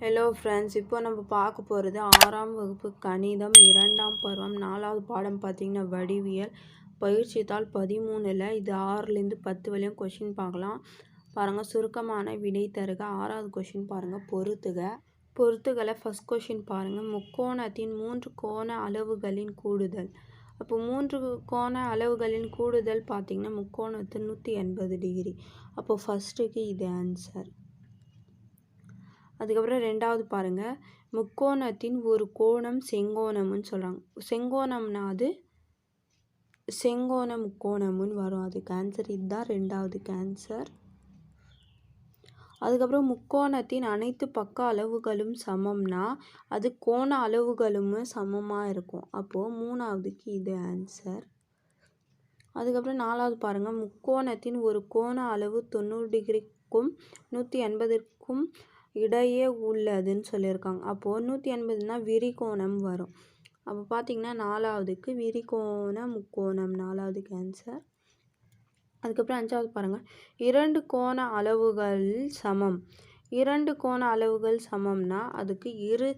Hello friends இப்போ நம்ம பார்க்க போகிறது ஆறாம் வகுப்பு கணிதம் இரண்டாம் பருவம் நாலாவது பாடம் பார்த்திங்கன்னா வடிவியல். பயிற்சித்தால் பதிமூணில் இது ஆறுலேருந்து பத்து வரையும் கொஷின் பார்க்கலாம். பாருங்கள் சுருக்கமான விடை தருக. ஆறாவது கொஷின் பாருங்கள் பொறுத்துக. பொறுத்துகளை ஃபஸ்ட் கொஷின் பாருங்கள் முக்கோணத்தின் மூன்று கோண அளவுகளின் கூடுதல். அப்போ மூன்று கோண அளவுகளின் கூடுதல் பார்த்திங்கன்னா முக்கோணத்து நூற்றி எண்பது டிகிரி அப்போது ஃபஸ்ட்டுக்கு இது ஆன்சர் அதுக்கப்புறம் ரெண்டாவது பாருங்கள் முக்கோணத்தின் ஒரு கோணம் செங்கோணம்னு சொல்கிறாங்க செங்கோணம்னா அது செங்கோண முக்கோணம்னு வரும். அதுக்கு ஆன்சர் இதுதான். ரெண்டாவது கேன்சர் அதுக்கப்புறம் முக்கோணத்தின் அனைத்து பக்க அளவுகளும் சமம்னா அது கோண அளவுகளும் சமமாக இருக்கும். அப்போது மூணாவதுக்கு இது ஆன்சர் அதுக்கப்புறம் நாலாவது பாருங்கள் முக்கோணத்தின் ஒரு கோண அளவு தொண்ணூறு டிகிரிக்கும் நூற்றி எண்பதுக்கும் இடையே உள்ளதுன்னு சொல்லியிருக்காங்க. அப்போது நூற்றி எண்பதுனா விரிகோணம் வரும். அப்போ பார்த்திங்கன்னா நாலாவதுக்கு விரிகோண முக்கோணம் நாலாவது கேன்சர் அதுக்கப்புறம் அஞ்சாவது பாருங்கள் இரண்டு கோண அளவுகள் சமம். இரண்டு கோண அளவுகள் சமம்னா அதுக்கு இரு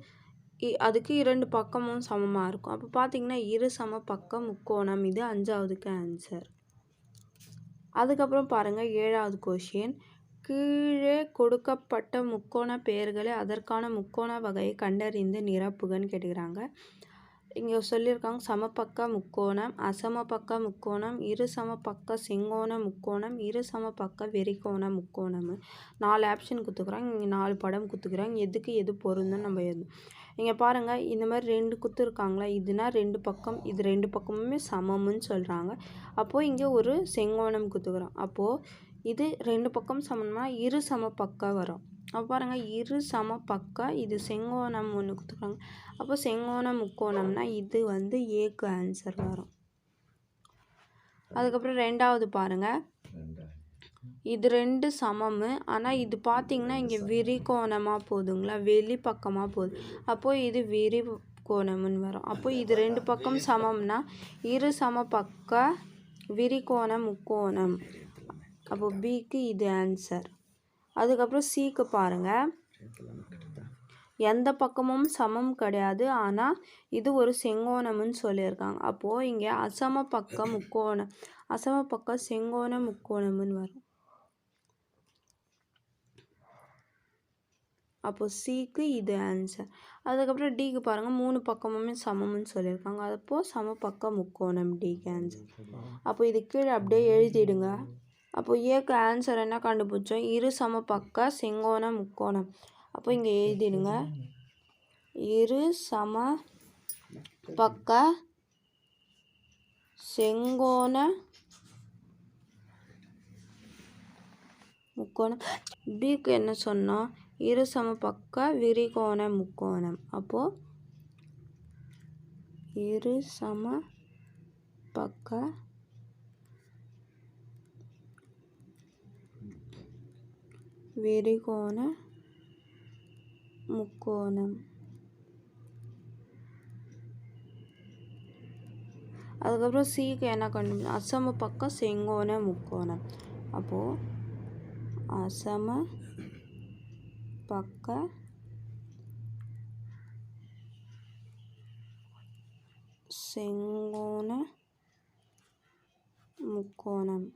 அதுக்கு இரண்டு பக்கமும் சமமாக இருக்கும். அப்போ பார்த்தீங்கன்னா இரு சம பக்கம் முக்கோணம் இது அஞ்சாவதுக்கு ஆன்சர் அதுக்கப்புறம் பாருங்கள் ஏழாவது கொஷின் கீழே கொடுக்கப்பட்ட முக்கோண பெயர்களை அதற்கான முக்கோண வகையை கண்டறிந்து நிரப்புகன்னு கேட்டுக்கிறாங்க. இங்கே சொல்லியிருக்காங்க சமபக்க முக்கோணம் அசமபக்க முக்கோணம் இரு சமபக்க செங்கோண முக்கோணம் இரு சமபக்க வெறிக்கோண முக்கோணம். நாலு ஆப்ஷன் கொடுத்துக்குறாங்க இங்கே நாலு படம் கொடுத்துக்குறாங்க எதுக்கு எது பொருந்துன்னு நம்ம எது இங்கே பாருங்கள் இந்த மாதிரி ரெண்டு குத்து இருக்காங்களா இதுனா ரெண்டு பக்கம் இது ரெண்டு பக்கமுமே சமம்னு சொல்கிறாங்க அப்போது இங்கே ஒரு செங்கோணம் குத்துக்கிறோம். அப்போது இது ரெண்டு பக்கம் சமம்னா இரு சம பக்கம் வரும். அப்போ பாருங்கள் இரு சம பக்கம் இது செங்கோணம் ஒன்று கொடுத்துருக்காங்க. அப்போ செங்கோணம் முக்கோணம்னா இது வந்து ஏக்கு ஆன்சர் வரும். அதுக்கப்புறம் ரெண்டாவது பாருங்கள் இது ரெண்டு சமம். ஆனால் இது பார்த்திங்கன்னா இங்கே விரிகோணமாக போகுதுங்களா வெளி பக்கமாக போகுது அப்போது இது விரி கோணம்னு வரும். அப்போ இது ரெண்டு பக்கம் சமம்னா இரு சம பக்க விரிகோணம் முக்கோணம். அப்போ பிக்கு இது ஆன்சர் அதுக்கப்புறம் சிக்கு பாருங்கள் எந்த பக்கமும் சமம் கிடையாது. ஆனால் இது ஒரு செங்கோணம்னு சொல்லியிருக்காங்க. அப்போது இங்கே அசம பக்கம் முக்கோணம் அசம பக்கம் செங்கோண முக்கோணம்னு வரும். அப்போது சிக்கு இது ஆன்சர் அதுக்கப்புறம் டிக்கு பாருங்கள் மூணு பக்கமுமே சமம்னு சொல்லியிருக்காங்க. அப்போது சம பக்கம் முக்கோணம் டிக்கு ஆன்சர் அப்போ இது கீழே அப்படியே எழுதிடுங்க. அப்போ ஏக்கு ஆன்சர் என்ன கண்டுபிடிச்சோம்? இரு சம பக்க செங்கோண முக்கோணம். அப்போ இங்கே எழுதிடுங்க. இரு சம பக்க செங்கோண முக்கோணம். பிக்கு என்ன சொன்னோம்? இரு சம பக்க விரிகோண முக்கோணம். அப்போது இரு சம பக்க விரிகோண முக்கோணம் அதுக்கப்புறம் சிக்கு என்ன கண்டு அசம பக்கம் செங்கோண முக்கோணம் அப்போது அசம பக்க செங்கோண முக்கோணம்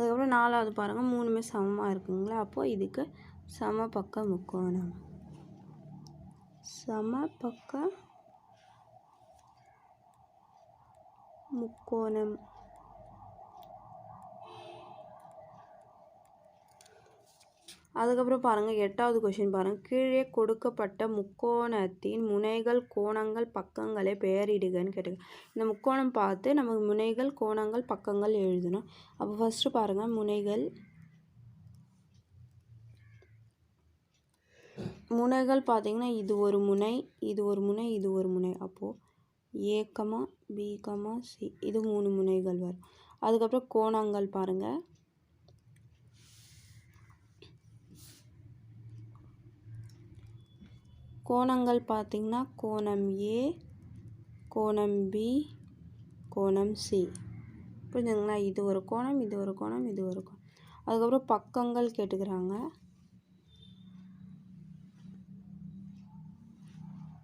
அதுக்கப்புறம் நாலாவது பாருங்கள் மூணுமே சமமாக இருக்குங்களா? அப்போது இதுக்கு சம பக்க முக்கோணம் சம பக்க முக்கோணம் அதுக்கப்புறம் பாருங்கள் எட்டாவது கொஷின் பாருங்கள் கீழே கொடுக்கப்பட்ட முக்கோணத்தின் முனைகள் கோணங்கள் பக்கங்களை பெயரிடுகன்னு கேட்டுக்க இந்த முக்கோணம் பார்த்து நமக்கு முனைகள் கோணங்கள் பக்கங்கள் எழுதணும். அப்போ ஃபஸ்ட்டு பாருங்கள் முனைகள் முனைகள் பார்த்திங்கன்னா இது ஒரு முனை இது ஒரு முனை இது ஒரு முனை. அப்போது ஏக்கமா பிகமா சி இது மூணு முனைகள் வரும். அதுக்கப்புறம் கோணங்கள் பாருங்கள் கோணங்கள் பார்த்திங்கன்னா கோணம் ஏ கோணம் பி கோணம் சி புரிஞ்சுதுங்களா? இது ஒரு கோணம் இது ஒரு கோணம் இது ஒரு கோணம். அதுக்கப்புறம் பக்கங்கள் கேட்டுக்கிறாங்க.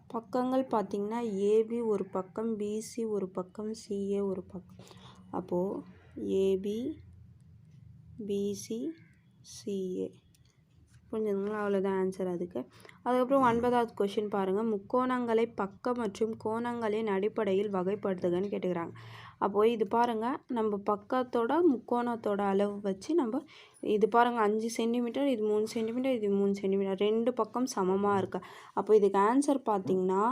பக்கங்கள் பார்த்திங்கன்னா ஏபி ஒரு பக்கம் பிசி ஒரு பக்கம் சிஏ ஒரு பக்கம். அப்போது ஏபி பிசி சிஏ புரிஞ்சுதுங்களா அவ்வளோதான் ஆன்சர் அதுக்கு. அதுக்கப்புறம் ஒன்பதாவது கொஷின் பாருங்கள் முக்கோணங்களை பக்க மற்றும் கோணங்களின் அடிப்படையில் வகைப்படுத்துகன்னு கேட்டுக்கிறாங்க. அப்போது இது பாருங்கள் நம்ம பக்கத்தோட முக்கோணத்தோட அளவு வச்சு நம்ம இது பாருங்கள் அஞ்சு சென்டிமீட்டர் இது மூணு சென்டிமீட்டர் இது மூணு சென்டிமீட்டர் ரெண்டு பக்கம் சமமாக இருக்கு. அப்போ இதுக்கு ஆன்சர் பார்த்திங்கன்னா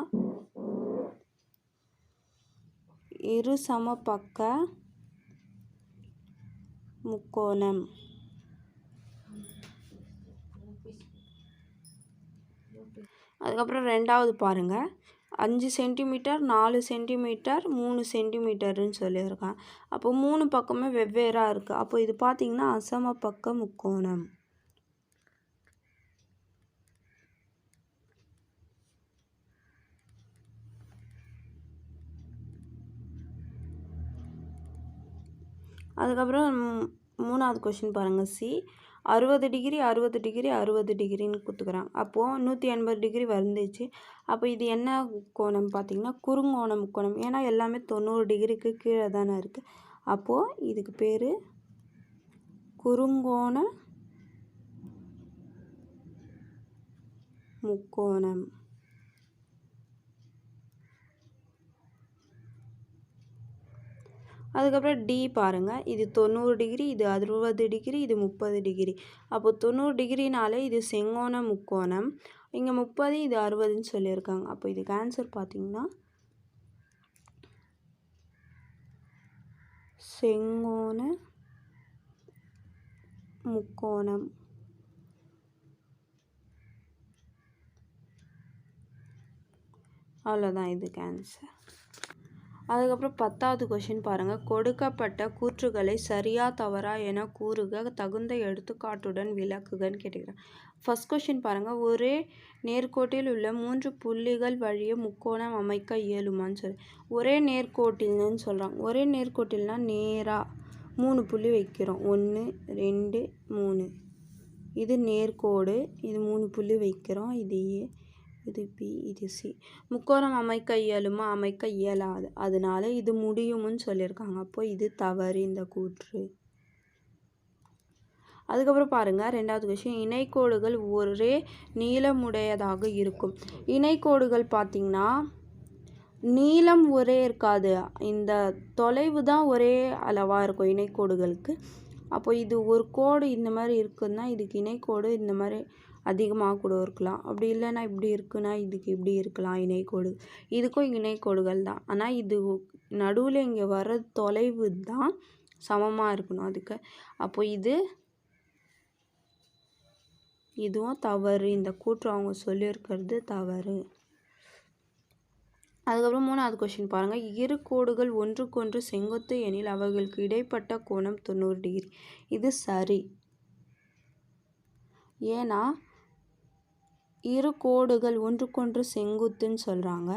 இரு சம பக்க முக்கோணம். அதுக்கப்புறம் ரெண்டாவது பாருங்கள் அஞ்சு சென்டிமீட்டர் நாலு சென்டிமீட்டர் மூணு சென்டிமீட்டருன்னு சொல்லியிருக்கான். அப்போ மூணு பக்கமே வெவ்வேறாக இருக்குது அப்போ இது பார்த்திங்கன்னா அசம பக்க முக்கோணம். அதுக்கப்புறம் மூணாவது கொஷின் பாருங்கள் சி அறுபது டிகிரி அறுபது டிகிரி அறுபது டிகிரின்னு கொடுத்துக்குறாங்க அப்போது நூற்றி எண்பது டிகிரி வந்துச்சு. அப்போ இது என்ன கோணம் பார்த்திங்கன்னா குறுங்கோணம் முக்கோணம் ஏன்னா எல்லாமே தொண்ணூறு டிகிரிக்கு கீழே தானே இருக்குது அப்போது இதுக்கு பேர் குறுங்கோண முக்கோணம். அதுக்கப்புறம் டி பாருங்கள் இது தொண்ணூறு டிகிரி இது அறுபது டிகிரி இது முப்பது டிகிரி. அப்போது தொண்ணூறு டிகிரினாலே இது செங்கோண முக்கோணம். இங்கே முப்பது இது அறுபதுன்னு சொல்லியிருக்காங்க. அப்போ இதுக்கு ஆன்சர் பார்த்தீங்கன்னா செங்கோண முக்கோணம். அவ்வளோதான் இதுக்கு ஆன்சர் அதுக்கப்புறம் பத்தாவது கொஷின் பாருங்கள் கொடுக்கப்பட்ட கூற்றுகளை சரியா தவறா என கூறுக தகுந்த எடுத்துக்காட்டுடன் விளக்குகன்னு கேட்டுக்கிறேன். ஃபஸ்ட் கொஷின் பாருங்கள் ஒரே நேர்கோட்டில் உள்ள மூன்று புள்ளிகள் வழியே முக்கோணம் அமைக்க இயலுமான்னு சொல்லி. ஒரே நேர்கோட்டில்னு சொல்கிறாங்க ஒரே நேர்கோட்டில்னா நேராக மூணு புள்ளி வைக்கிறோம். ஒன்று ரெண்டு மூணு. இது நேர்கோடு. இது மூணு புள்ளி வைக்கிறோம். இது இது பி இது சி முக்கோணம் அமைக்க இயலுமா? அமைக்க இயலாது. அதனால இது முடியும்னு சொல்லியிருக்காங்க. அப்போ இது தவறு இந்த கூற்று. அதுக்கப்புறம் பாருங்கள் ரெண்டாவது விஷயம். இணைக்கோடுகள் ஒரே நீளமுடையதாக இருக்கும். இணைக்கோடுகள் பார்த்திங்கன்னா நீளம் ஒரே இருக்காது. இந்த தொலைவு தான் ஒரே அளவாக இருக்கும் இணைக்கோடுகளுக்கு. அப்போ இது ஒரு கோடு இந்த மாதிரி இருக்குன்னா இதுக்கு இணைக்கோடு இந்த மாதிரி அதிகமாக கூட இருக்கலாம். அப்படி இல்லைன்னா இப்படி இருக்குன்னா இதுக்கு இப்படி இருக்கலாம் இணைக்கோடு இதுக்கும் இணைக்கோடுகள் தான். ஆனால் இது நடுவில் இங்கே வர தொலைவு தான் சமமாக இருக்கணும் அதுக்கு. அப்போ இது இதுவும் தவறு. இந்த கூற்று அவங்க சொல்லியிருக்கிறது தவறு. அதுக்கப்புறம் மூணாவது கொஷின் பாருங்கள் இரு கோடுகள் ஒன்றுக்கொன்று செங்குத்து எனில் அவர்களுக்கு இடைப்பட்ட கோணம் தொண்ணூறு டிகிரி. இது சரி. ஏன்னா இரு கோடுகள் ஒன்றுக்கொன்று செங்குத்துன்னு சொல்கிறாங்க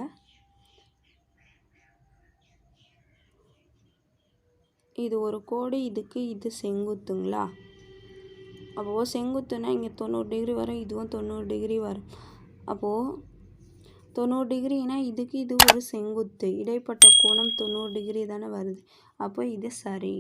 இது ஒரு கோடு இதுக்கு இது செங்குத்துங்களா? அப்போது செங்குத்துனா இங்கே தொண்ணூறு டிகிரி வரும் இதுவும் தொண்ணூறு டிகிரி வரும். அப்போது தொண்ணூறு டிகிரினா இதுக்கு இது ஒரு செங்குத்து இடைப்பட்ட கோணம் தொண்ணூறு டிகிரி தானே வருது. அப்போ இது சரி.